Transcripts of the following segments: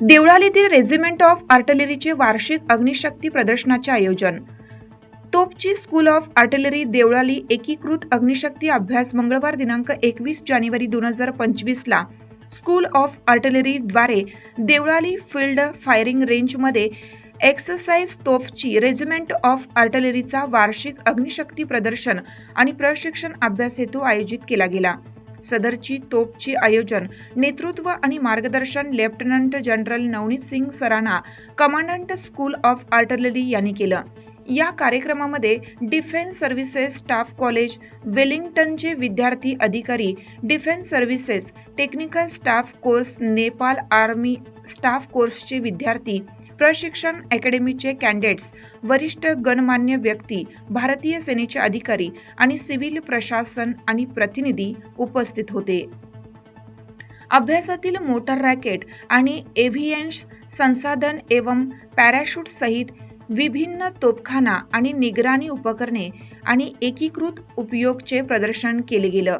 देवळालीतील regiment of आर्टलरीचे वार्षिक अग्निशक्ती प्रदर्शनाचे आयोजन. तोपची स्कूल ऑफ आर्टलरी देवळाली एकीकृत अग्निशक्ती अभ्यास मंगळवार दिनांक एकवीस जानेवारी दोन हजार पंचवीसला स्कूल ऑफ आर्टलरीद्वारे देवळाली फील्ड फायरिंग रेंजमध्ये एक्सरसाइज तोफची रेजिमेंट ऑफ आर्टलरीचा वार्षिक अग्निशक्ती प्रदर्शन आणि प्रशिक्षण अभ्यास हेतू आयोजित केला गेला. सदरची तोपची आयोजन. नेतृत्व आणि मार्गदर्शन lieutenant general Navneet Singh Sarana commandant school of artillery यांनी केलं. या कार्यक्रमामध्ये डिफेन्स सर्व्हिसेस स्टाफ कॉलेज वेलिंग्टनचे विद्यार्थी अधिकारी defence services technical staff course Nepal army staff कोर्सचे विद्यार्थी प्रशिक्षण अकॅडमीचे कॅन्डेट्स वरिष्ठ गणमान्य व्यक्ती भारतीय सेनेचे अधिकारी आणि सिव्हिल प्रशासन आणि प्रतिनिधी उपस्थित होते. अभ्यासातील मोटर रॅकेट आणि एव्हियन्स संसाधन एवं पॅराशूट सहित विभिन्न तोपखाना आणि निगराणी उपकरणे आणि एकीकृत उपयोगचे प्रदर्शन केले गेलं.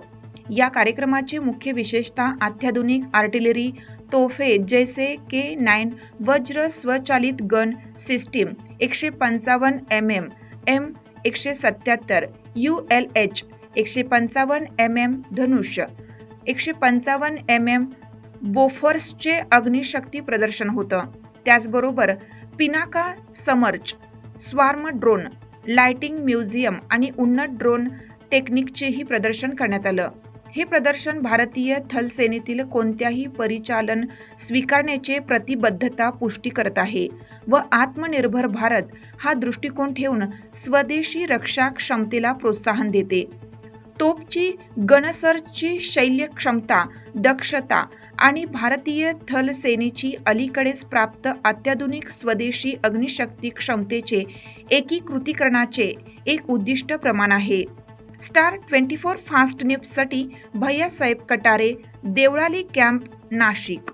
या कार्यक्रमाचे मुख्य विशेषता अत्याधुनिक आर्टिलरी तोफे जैसे के नाईन वज्र स्वचालित गन सिस्टीम एकशे पंचावन्न एम एम एम एकशे सत्याहत्तर यू एल एच एकशे पंचावन्न एम एम धनुष्य एकशे पंचावन्न एम एम बोफर्सचे अग्निशक्ती प्रदर्शन होतं. त्याचबरोबर Pinaka समर्च swarm drone lighting museum आणि उन्नत ड्रोन टेक्निकचेही प्रदर्शन करण्यात आलं. हे प्रदर्शन भारतीय थलसेनेतील कोणत्याही परिचालन स्वीकारण्याचे प्रतिबद्धता पुष्टी करत आहे व आत्मनिर्भर भारत हा दृष्टिकोन ठेवून स्वदेशी रक्षा क्षमतेला प्रोत्साहन देते. तोपची गणसरची शैल्य क्षमता दक्षता आणि भारतीय थल सेनेची अलीकडेच प्राप्त अत्याधुनिक स्वदेशी अग्निशक्ती क्षमतेचे एकीकृतीकरणाचे एक उद्दिष्ट प्रमाण आहे. स्टार ट्वेंटी फोर फास्ट न्यूजसाठी भैयासाहेब कटारे देवळाली कॅम्प नाशिक.